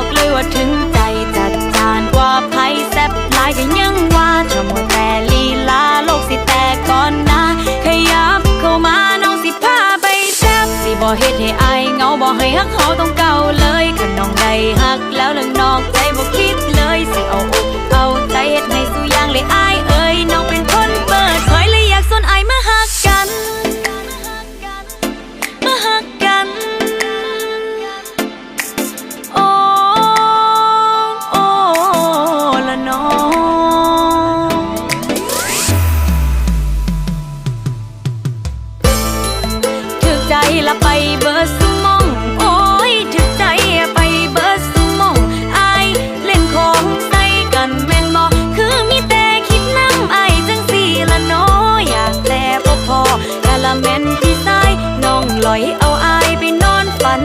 บอกเลยว่าถึงใจจัดจานกว่าไพ่แซ่บลายก็ยังว่าทำว่าแต่ลีลาโลกสิแต่ก่อนนะขยับเข้ามาน้องสิพาไปแซ่บสิบ่เฮ็ดให้อายเงาบ่ให้ฮักเขาต้องเก่าเลยขันน้องใดฮักแล้วเรื่องนอกใจบ่คิดเลยสิเอาอกเอาใจเฮ็ดให้สุอยางเลยอ ละแม่นที่สายน้องลอยเอาอายไปนอนฝัน